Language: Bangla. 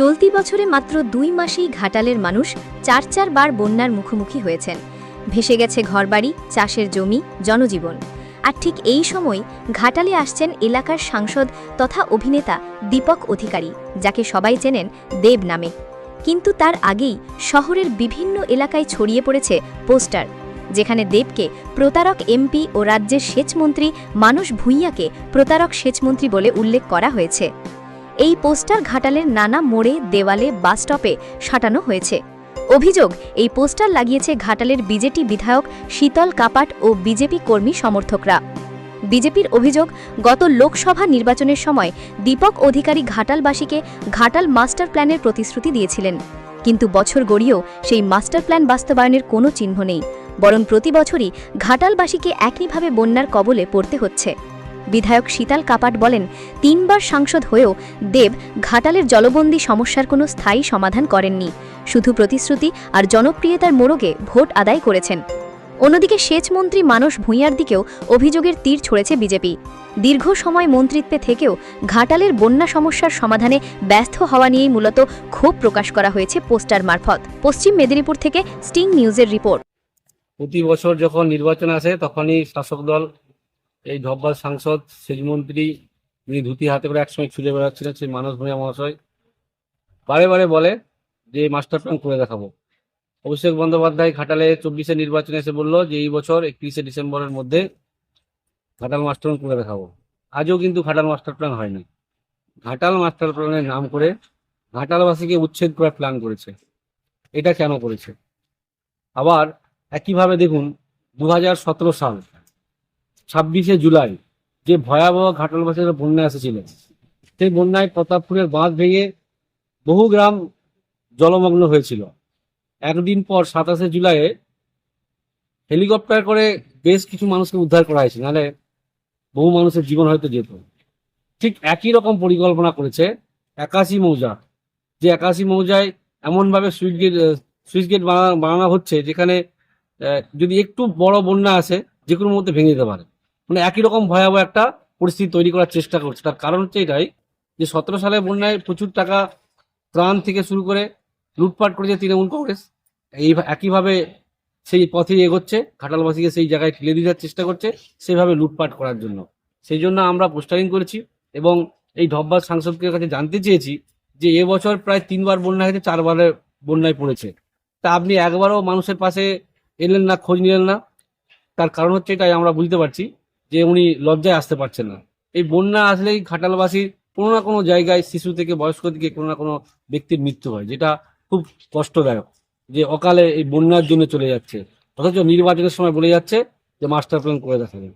চলতি বছরে মাত্র দুই মাসেই ঘাটালের মানুষ চার চারবার বন্যার মুখোমুখি হয়েছেন। ভেসে গেছে ঘরবাড়ি, চাষের জমি, জনজীবন। আর ঠিক এই সময় ঘাটালে আসছেন এলাকার সাংসদ তথা অভিনেতা দীপক অধিকারী, যাকে সবাই চেনেন দেব নামে। কিন্তু তার আগেই শহরের বিভিন্ন এলাকায় ছড়িয়ে পড়েছে পোস্টার, যেখানে দেবকে প্রতারক এমপি ও রাজ্যের সেচমন্ত্রী মানস ভূঁইয়াকে প্রতারক সেচমন্ত্রী বলে উল্লেখ করা হয়েছে। এই পোস্টার ঘাটালের নানা মোড়ে, দেওয়ালে বাসস্টপে সাঁটানো হয়েছে। অভিযোগ, এই পোস্টার লাগিয়েছে ঘাটালের বিজেপি বিধায়ক শীতল কাপাট ও বিজেপি কর্মী সমর্থকরা। বিজেপির অভিযোগ, গত লোকসভা নির্বাচনের সময় দীপক অধিকারী ঘাটালবাসীকে ঘাটাল মাস্টার প্ল্যানের প্রতিশ্রুতি দিয়েছিলেন। কিন্তু বছর গড়িয়েও সেই মাস্টার প্ল্যান বাস্তবায়নের কোনো চিহ্ন নেই। বরং প্রতি বছরই ঘাটালবাসীকে একইভাবে বন্যার কবলে পড়তে হচ্ছে। বিধায়ক শীতাল কাপাট বলেন, তিনবার সাংসদ হয়েও দেব ঘাটালের জলবন্দি সমস্যার কোনো স্থায়ী সমাধান করেননি। শুধু প্রতিশ্রুতি আর জনপ্রিয়তার মোড়কে ভোট আদায় করেছেন। অন্যদিকে সেচমন্ত্রী মানস ভূঁইয়ার দিকেও অভিযোগের তীর ছড়েছে বিজেপি। দীর্ঘ সময় মন্ত্রিত্বে থেকেও ঘাটালের বন্যা সমস্যার সমাধানে ব্যস্ত হওয়া নিয়েই মূলত ক্ষোভ প্রকাশ করা হয়েছে পোস্টার মারফত। পশ্চিম মেদিনীপুর থেকে স্টিং নিউজের রিপোর্ট। প্রতি বছর যখন নির্বাচন আসে, তখনই শাসক দল এই ধব্বার সাংসদ সেচমন্ত্রী যিনি ধুতি হাতে করে একসময় ছুটে বেড়াচ্ছিলেন, সেই মানস ভূঁইয়া মহাশয় বারে বারে বলে যে মাস্টার প্ল্যান করে দেখাবো। অভিষেক বন্দ্যোপাধ্যায় ঘাটালে চব্বিশে নির্বাচনে এসে বলল যে এই বছর একত্রিশে ডিসেম্বরের মধ্যে ঘাটাল মাস্টার প্ল্যান করে দেখাবো। আজও কিন্তু ঘাটাল মাস্টার প্ল্যান হয়নি। ঘাটাল মাস্টার প্ল্যানের নাম করে ঘাটালবাসীকে উচ্ছেদ করার প্ল্যান করেছে। এটা কেন করেছে? আবার একইভাবে দেখুন দু হাজার সতেরো সাল ছাব্বিশে জুলাই যে ভয়াবহ ঘাটালবাসীর বন্যা এসেছিল। সেই বন্যায় প্রতাপপুরের বাঁধ ভেঙে বহু গ্রাম জলমগ্ন হয়েছিল। একদিন পর সাতাশে জুলাইয়ে হেলিকপ্টার করে বেশ কিছু মানুষকে উদ্ধার করা হয়েছে, নাহলে বহু মানুষের জীবন হয়তো যেত। ঠিক একই রকম পরিকল্পনা করেছে একাশি মৌজা, যে একাশি মৌজায় এমনভাবে সুইচ গেট সুইচ গেট বানানো হচ্ছে যেখানে যদি একটু বড় বন্যা আসে, যে কোনো মধ্যে ভেঙে যেতে পারে। মানে একই রকম ভয়াবহ একটা পরিস্থিতি তৈরি করার চেষ্টা করছে। তার কারণ হচ্ছে এটাই যে সতেরো সালে বন্যায় প্রচুর টাকা ত্রাণ থেকে শুরু করে লুটপাট করেছে তৃণমূল কংগ্রেস। এই একইভাবে সেই পথে এগোচ্ছে, ঘাটালবাসীকে সেই জায়গায় ঠেলে দিয়ে চেষ্টা করছে, সেভাবে লুটপাট করার জন্য। সেই জন্য আমরা পোস্টারিং করেছি এবং এই ধব্বার সাংসদদের কাছে জানতে চেয়েছি যে এবছর প্রায় তিনবার বন্যা হয়েছে, চারবারে বন্যায় পড়েছে। তা আপনি একবারও মানুষের পাশে এলেন না, খোঁজ নিলেন না। তার কারণ হচ্ছে এটাই, আমরা বুঝতে পারছি। যে উনি লজ্জায় আসতে পারছেন না। এই বন্যা আসলেই খাটালবাসীর কোনো না কোনো জায়গায় শিশু থেকে বয়স্ক দিকে কোনো না কোনো ব্যক্তির মৃত্যু হয়, যেটা খুব কষ্টদায়ক যে অকালে এই বন্যার জন্য চলে যাচ্ছে। অথচ নির্বাচনের সময় বলে যাচ্ছে যে মাস্টার প্ল্যান করে দেখাবে